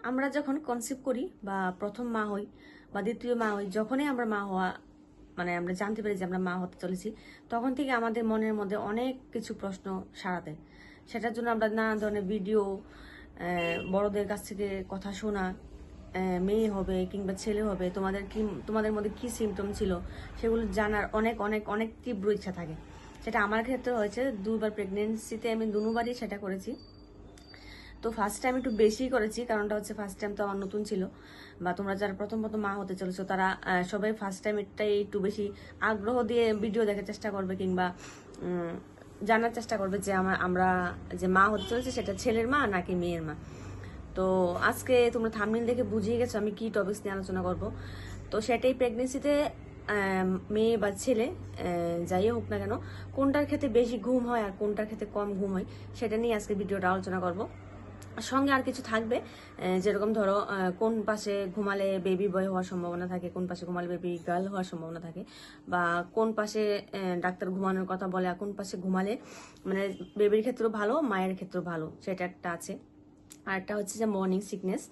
আমরা যখন কনসেপ্ট করি বা প্রথম মা হই বা দ্বিতীয় মা হই, যখনই আমরা মা হওয়া মানে আমরা জানতে পারি যে আমরা মা হতে চলেছি, তখন থেকে আমাদের মনের মধ্যে অনেক কিছু প্রশ্ন সারা দেয়। সেটার জন্য আমরা নানা ধরনের ভিডিও বড়দের কাছ থেকে কথা শোনা মেয়ে হবে কিংবা ছেলে হবে, তোমাদের কি, তোমাদের মধ্যে কি সিমটম ছিল, সেগুলো জানার অনেক অনেক অনেক তীব্র ইচ্ছা থাকে। সেটা আমার ক্ষেত্রে হয়েছে দুবার প্রেগনেন্সিতে আমি দুবারই সেটা করেছি। তো ফার্স্ট টাইম একটু বেশি করেছি, কারণটা হচ্ছে ফার্স্ট টাইম তো আমার নতুন ছিল। বা তোমরা যারা প্রথম প্রথম মা হতে চলেছো, তারা সবাই ফার্স্ট টাইম এটাই একটু বেশি আগ্রহ দিয়ে ভিডিও দেখার চেষ্টা করবে কিংবা জানার চেষ্টা করবে যে আমার, আমরা যে মা হতে চলেছে সেটা ছেলের মা নাকি মেয়ের মা। তো আজকে তোমরা থামনিল দেখে বুঝিয়ে গেছো আমি কি টপিকস নিয়ে আলোচনা করব। তো সেটাই প্রেগনেন্সিতে মেয়ে বা ছেলে যাই হোক না কেন, কোনটার ক্ষেত্রে বেশি ঘুম হয় আর কোনটার ক্ষেত্রে কম ঘুম হয়, সেটা নিয়ে আজকে ভিডিওটা আলোচনা করব। সঙ্গে আর কিছু থাকবে। যেরকম ধরো কোন পাশে ঘুমালে বেবি বয় হওয়ার সম্ভাবনা থাকে, কোন পাশে ঘুমালে বেবি গার্ল হওয়ার সম্ভাবনা থাকে, বা কোন পাশে ডাক্তার ঘুমানোর কথা বলে, আর কোন পাশে ঘুমালে মানে বেবির ক্ষেত্রেও ভালো, মায়ের ক্ষেত্রেও ভালো, সেটা একটা আছে। আর একটা হচ্ছে যে মর্নিং সিকনেস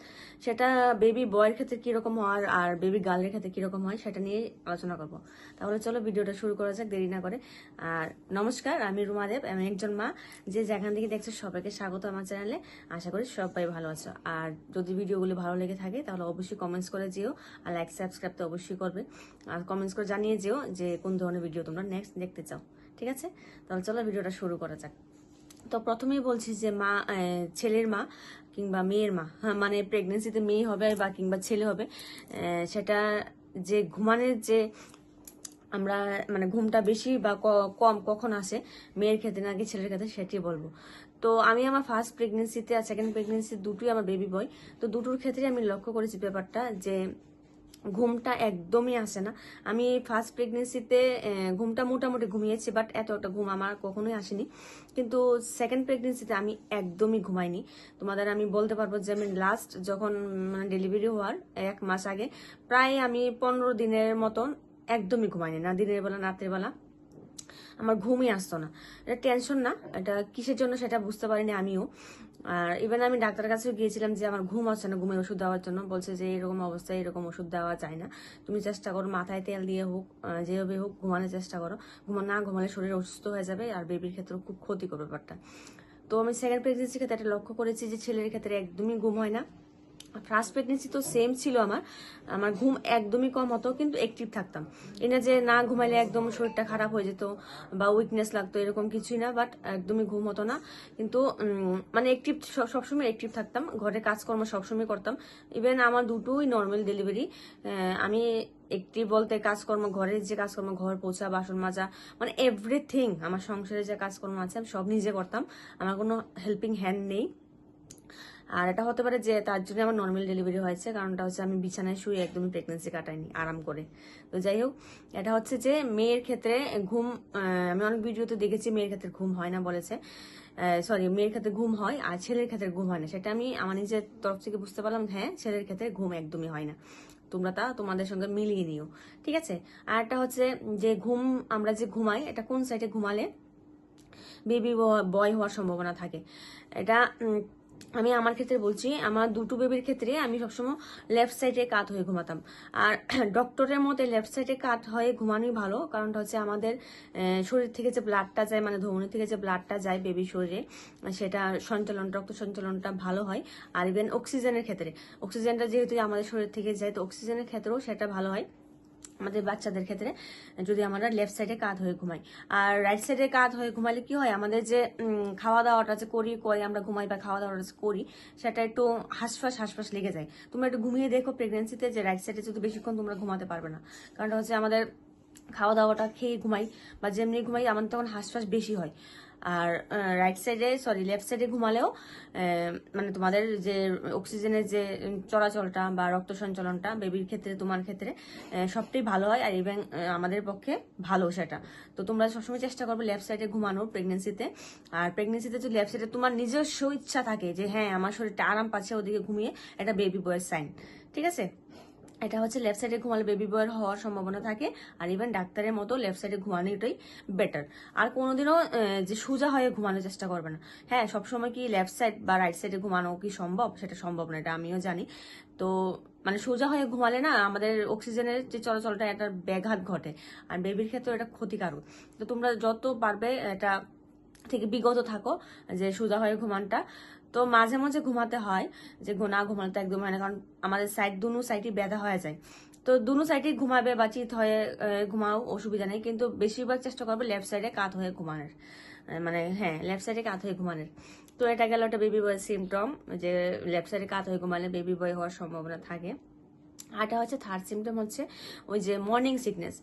সেটা বেবি বয়ের ক্ষেত্রে কীরকম হয় আর বেবি গার্লের ক্ষেত্রে কীরকম হয় সেটা নিয়ে আলোচনা করব। তাহলে চলো ভিডিওটা শুরু করা যাক, দেরি না করে। আর নমস্কার, আমি রুমা দেব, আমি একজন মা। যে যেখান থেকে দেখছ সবাইকে স্বাগত আমার চ্যানেলে। আশা করি সবাই ভালো আছো। আর যদি ভিডিওগুলো ভালো লেগে থাকে তাহলে অবশ্যই কমেন্টস করে যেও আর লাইক সাবস্ক্রাইব তো অবশ্যই করবে। আর কমেন্টস করে জানিয়ে যেও যে কোন ধরনের ভিডিও তোমরা নেক্সট দেখতে চাও। ঠিক আছে? তাহলে চলো ভিডিওটা শুরু করা যাক। তো প্রথমেই বলছি যে মা ছেলের মা কিংবা মেয়ের মা হ্যাঁ, মানে প্রেগনেন্সিতে মেয়ে হবে বা কিংবা ছেলে হবে সেটা যে ঘুমানোর যে আমরা মানে ঘুমটা বেশি বা কম কখন আসে মেয়ের ক্ষেত্রে নাকি ছেলের ক্ষেত্রে সেটি বলব। তো আমি আমার ফার্স্ট প্রেগনেন্সিতে আর সেকেন্ড প্রেগনেন্সি দুটোই আমার বেবি বয় তো দুটোর ক্ষেত্রে আমি লক্ষ্য করেছি ব্যাপারটা যে ঘুমটা একদমই আসে না। আমি ফার্স্ট প্রেগনেন্সিতে ঘুমটা মোটামুটি ঘুমিয়েছি বাট এত একটা ঘুম আমার কখনোই আসেনি। কিন্তু সেকেন্ড প্রেগনেন্সিতে আমি একদমই ঘুমাইনি। তোমাদের আমি বলতে পারব যে আমি লাস্ট যখন মানে ডেলিভারি হওয়ার এক মাস আগে, প্রায় আমি পনেরো দিনের মতন একদমই ঘুমাইনি, না দিনের বেলা, না রাতের বেলা। আমার ঘুমই আসতো না। এটা টেনশন না, এটা কিসের জন্য সেটা বুঝতে পারিনি আমিও। আর ইভেন আমি ডাক্তারের কাছেও গিয়েছিলাম যে আমার ঘুম আসছে না, ঘুমের ওষুধ দেওয়ার জন্য। বলছে যে এরকম অবস্থায় এরকম ওষুধ দেওয়া যায় না। তুমি চেষ্টা করো, মাথায় তেল দিয়ে হোক যেভাবে হোক ঘুমানোর চেষ্টা করো। ঘুমা, না ঘুমালে শরীর অসুস্থ হয়ে যাবে আর বেবির ক্ষেত্রেও খুব ক্ষতি করবে ব্যাপারটা। তো আমি সেকেন্ড প্রেগনেন্সির ক্ষেত্রে একটা লক্ষ্য করেছি যে ছেলের ক্ষেত্রে একদমই ঘুম হয় না। ফার্স্ট প্রেগনেন্সি তো সেম ছিল আমার। আমার ঘুম একদমই কম হতো, কিন্তু অ্যাক্টিভ থাকতাম। না যে না ঘুমাইলে একদম শরীরটা খারাপ হয়ে যেত বা উইকনেস লাগতো, এরকম কিছুই না বাট একদমই ঘুম হতো না। কিন্তু মানে অ্যাক্টিভ সবসময় অ্যাক্টিভ থাকতাম। ঘরে কাজকর্ম সবসময় করতাম। ইভেন আমার দুটোই নর্মাল ডেলিভারি আমি একটি বলতে কাজকর্ম, ঘরের যে কাজকর্ম, ঘর পোছা, বাসন মাজা মানে এভরিথিং আমার সংসারে যে কাজকর্ম আছে, আমি সব নিজে করতাম। আমার কোনো হেল্পিং হ্যান্ড নেই। আর এটা হতে পারে যে তার জন্য আমার নর্মাল ডেলিভারি হয়েছে কারণটা হচ্ছে আমি বিছানায় শুয়ে একদমই প্রেগনেন্সি কাটাইনি, আরাম করে। তো যাই হোক, এটা হচ্ছে যে মেয়ের ক্ষেত্রে ঘুম আমি অনেক ভিডিওতে দেখেছি মেয়ের ক্ষেত্রে ঘুম হয় না বলেছে। সরি মেয়ের ক্ষেত্রে ঘুম হয় আর ছেলের ক্ষেত্রে ঘুম হয় না। সেটা আমি আমার নিজের তরফ থেকে বুঝতে পারলাম হ্যাঁ ছেলের ক্ষেত্রে ঘুম একদমই হয় না। তোমরা তা তোমাদের সঙ্গে মিলিয়ে নিও, ঠিক আছে? আর একটা হচ্ছে যে ঘুম, আমরা যে ঘুমাই, এটা কোন সাইডে ঘুমালে? বেবি বয় হওয়ার সম্ভাবনা থাকে। এটা আমি আমার ক্ষেত্রে বলছি, আমার দুটো বেবির ক্ষেত্রে আমি সবসময় লেফট সাইডে কাত হয়ে ঘুমাতাম। আর ডক্টরের মতে লেফট সাইডে কাত হয়ে ঘুমানোই ভালো, কারণটা হচ্ছে আমাদের শরীর থেকে যে ব্লাডটা যায় মানে ধমনী থেকে যে ব্লাডটা যায় বেবির শরীরে, সেটা সঞ্চালন, রক্ত সঞ্চালনটা ভালো হয়। আর ইভেন অক্সিজেনের ক্ষেত্রে অক্সিজেনটা যেহেতু আমাদের শরীর থেকে যায়, তো অক্সিজেনের ক্ষেত্রেও সেটা ভালো হয়। আমাদের বাচ্চাদের ক্ষেত্রে, যদি আমরা লেফট সাইডে কাত হয়ে ঘুমাই। আর রাইট সাইডে কাত হয়ে ঘুমালে কি হয়? আমাদের যে খাওয়া দাওয়াটা যে করি, করে, আমরা ঘুমাই বা খাওয়া দাওয়াটা করি, সেটা একটু হাঁসফাঁস হাঁসফাঁস লেগে যায়। তোমরা একটু ঘুমিয়ে দেখো প্রেগনেন্সিতে যে রাইট সাইডে যদি বেশিক্ষণ তোমরা ঘুমাতে পারবে না। কারণটা হচ্ছে আমাদের খাওয়া দাওয়াটা খেয়ে ঘুমাই বা যেমনি ঘুমাই, আমাদের তখন হাঁসফাঁস বেশি হয়। আর রাইট সাইডে সরি লেফট সাইডে ঘুমালেও মানে তোমাদের যে অক্সিজেনের যে চলাচলটা বা রক্ত সঞ্চালনটা বেবির ক্ষেত্রে, তোমার ক্ষেত্রে সবটাই ভালো হয় আর ইভেন আমাদের পক্ষে ভালো সেটা। তো তোমরা সবসময় চেষ্টা করবে লেফট সাইডে ঘুমানোর প্রেগনেন্সিতে আর প্রেগনেন্সিতে যদি লেফট সাইডে তোমার নিজস্ব ইচ্ছা থাকে যে হ্যাঁ আমার শরীরটা আরাম পাচ্ছে ওদিকে ঘুমিয়ে এটা বেবি বয়ের সাইন ঠিক আছে? এটা হচ্ছে লেফট সাইডে ঘুমালে বেবি বয়ের হওয়ার সম্ভাবনা থাকে, আর ইভেন ডাক্তারের মতো লেফট সাইডে ঘুমানোটাই বেটার আর কোনোদিনও যে সোজা হয়ে ঘুমানোর চেষ্টা করবে না। হ্যাঁ সবসময় কি লেফট সাইড বা রাইট সাইডে ঘুমানো কি সম্ভব? সেটা সম্ভব না, এটা আমিও জানি। তো মানে সোজা হয়ে ঘুমালে না, আমাদের অক্সিজেনের যে চলাচলটা একটা ব্যাঘাত ঘটে। আর বেবির ক্ষেত্রে এটা ক্ষতিকারক। তো তোমরা যত পারবে, এটা থেকে বিগত থাকো, যে সোজা হয়ে ঘুমানটা। তো মাঝে মাঝে ঘুমাতে হয় যে না ঘুমালে তো একদম হয় না, কারণ আমাদের সাইড দুনো সাইডই ব্যথা হয়ে যায়। তো দুনো সাইডে ঘুমাবে বা চিত হয়ে ঘুমাও, অসুবিধা নেই, কিন্তু বেশিরভাগ চেষ্টা করবে লেফট সাইডে কাত হয়ে ঘুমানোর। মানে হ্যাঁ লেফট সাইডে কাত হয়ে ঘুমানোর। তো এটা গেল একটা বেবি বয় সিমটম যে লেফট সাইডে কাত হয়ে ঘুমালে বেবি বয় হওয়ার সম্ভাবনা থাকে। আরটা হচ্ছে থার্ড সিমটম হচ্ছে ওই যে মর্নিং সিকনেস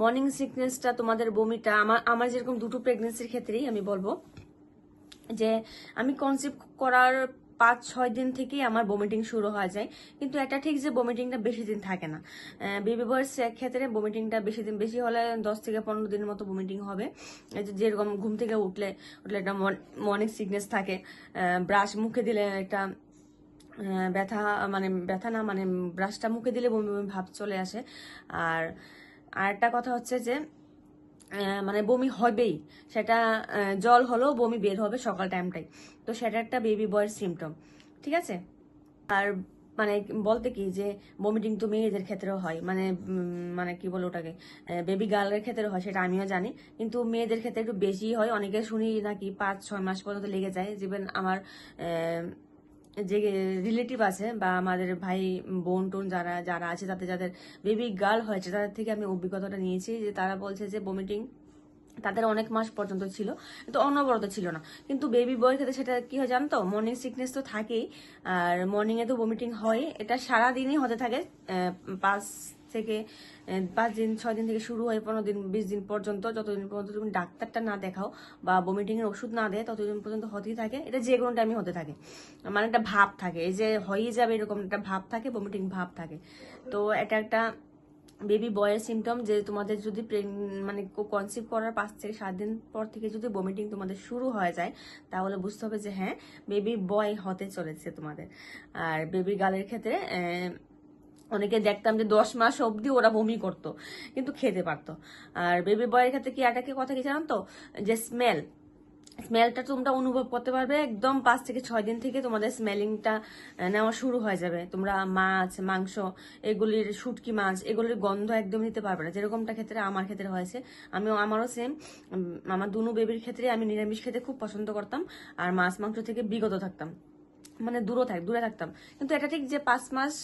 মর্নিং সিকনেসটা তোমাদের বমিটা, আমার আমার যেরকম দুটো প্রেগনেন্সির ক্ষেত্রেই আমি বলব যে আমি কনসিভ করার পাঁচ, ছয় দিন থেকেই আমার বমিটিং শুরু হয়ে যায়। কিন্তু এটা ঠিক যে বমিটিংটা বেশি দিন থাকে না। বেবি বয়স ক্ষেত্রে বমিটিংটা বেশি দিন, বেশি হলে দশ থেকে পনেরো দিনের মতো বমিটিং হবে। যেরকম ঘুম থেকে উঠলে উঠলে একটা মর্নিং সিকনেস থাকে। ব্রাশ মুখে দিলে একটা ব্যথা মানে ব্যথা না মানে ব্রাশটা মুখে দিলে বমি বমি ভাব চলে আসে। আর আরেকটা কথা হচ্ছে যে মানে বমি হবেই। সেটা জল হলেও বমি বের হবে সকাল টাইমটাই তো সেটা একটা বেবি বয়ের সিমটম ঠিক আছে? আর মানে বলতে কি যে বমিটিং তো মেয়েদের ক্ষেত্রেও হয়। মানে মানে কি বলে ওটাকে? বেবি গার্লের ক্ষেত্রে হয়, সেটা আমিও জানি। কিন্তু মেয়েদের ক্ষেত্রে একটু বেশি হয়। অনেকে শুনি নাকি পাঁচ, ছয় মাস পর্যন্ত লেগে যায়। যেমন আমার যে রিলেটিভ আছে বা আমাদের ভাই, বোন টোন যারা যারা আছে, তাদের, যাদের বেবি গার্ল হয়েছে, তাদের থেকে আমি অভিজ্ঞতাটা নিয়েছি যে তারা বলছে যে বমিটিং তাদের অনেক মাস পর্যন্ত ছিল, কিন্তু অনবরত ছিল না। কিন্তু বেবি বয়ের ক্ষেত্রে সেটা কি হয় জানতো? মর্নিং সিকনেস তো থাকেই, আর মর্নিংয়ে তো বমিটিং হয়, এটা সারাদিনই হতে থাকে পাঁচ থেকে পাঁচ দিন, ছয় দিন থেকে শুরু হয়, পনেরো দিন, বিশ দিন পর্যন্ত। যতদিন পর্যন্ত তুমি ডাক্তারটা না দেখাও বা বমিটিং এর ওষুধ না দেয়, ততদিন পর্যন্ত হতেই থাকে। এটা যে কোনো টাইমে হতে থাকে। মানে একটা ভাব থাকে। এই যে হয়েই যাবে এরকম একটা ভাব থাকে বমিটিং ভাব থাকে। তো এটা একটা বেবি বয়ের সিমটম যে তোমাদের যদি মানে কনসিভ করার পাঁচ থেকে সাত দিন পর থেকে যদি বমিটিং তোমাদের শুরু হয়ে যায়, তাহলে বুঝতে হবে যে হ্যাঁ বেবি বয় হতে চলেছে তোমাদের। আর বেবি গার্লের ক্ষেত্রে অনেকে দেখতাম যে দশ মাস অবধি ওরা বমি করতো, কিন্তু খেতে পারতো। আর বেবি বয়ের ক্ষেত্রে কি একটা কি কথা কি জানো তো? যে স্মেল স্মেলটা তোমরা অনুভব করতে পারবে একদম পাঁচ থেকে ছয় দিন থেকে তোমাদের স্মেলিংটা নেওয়া শুরু হয়ে যাবে। তোমরা মাছ, মাংস, এগুলির শুটকি মাছ, এগুলির গন্ধ একদম নিতে পারবে না। যেরকমটা ক্ষেত্রে আমার ক্ষেত্রে হয়েছে, আমিও আমারও সেম আমার দুনো বেবির ক্ষেত্রে আমি নিরামিষ খেতে খুব পছন্দ করতাম, আর মাছ, মাংস থেকে বিগত থাকতাম। মানে দূরে থাক, দূরে থাকতাম। কিন্তু এটা ঠিক যে পাঁচ মাস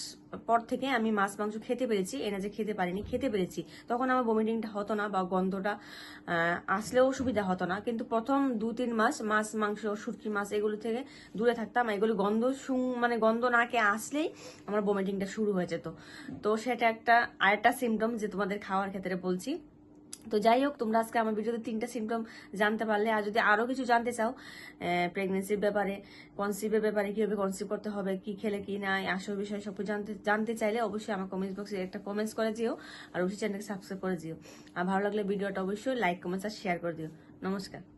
পর থেকে আমি মাছ, মাংস খেতে পেরেছি এনে যে খেতে পারিনি, খেতে পেরেছি। তখন আমার বমিটিংটা হতো না বা গন্ধটা আসলেও সুবিধা হতো না। কিন্তু প্রথম দু তিন মাস মাছ, মাংস, শুটকি মাছ এগুলো থেকে দূরে থাকতাম এগুলো গন্ধ শুং মানে গন্ধ নাকে আসলেই আমার বমিটিংটা শুরু হয়ে যেত। তো সেটা একটা, আরেকটা সিমটম যে তোমাদের খাওয়ার ক্ষেত্রে বলছি। তো যাই হোক, তোমরা আজকে আমার ভিডিওতে তিনটা সিমটম জানতে পারলে। আর যদি আরও কিছু জানতে চাও প্রেগনেন্সির ব্যাপারে কনসিভের ব্যাপারে কীভাবে কনসিভ করতে হবে, কি খেলে, কি নাই, আসল বিষয়ে সব কিছু জানতে জানতে চাইলে অবশ্যই আমার কমেন্ট বক্সে একটা কমেন্টস করে দিও আর অবশ্যই চ্যানেলকে সাবস্ক্রাইব করে দিও। আর ভালো লাগলে ভিডিওটা অবশ্যই লাইক কমেন্টস আর শেয়ার করে দিও। নমস্কার।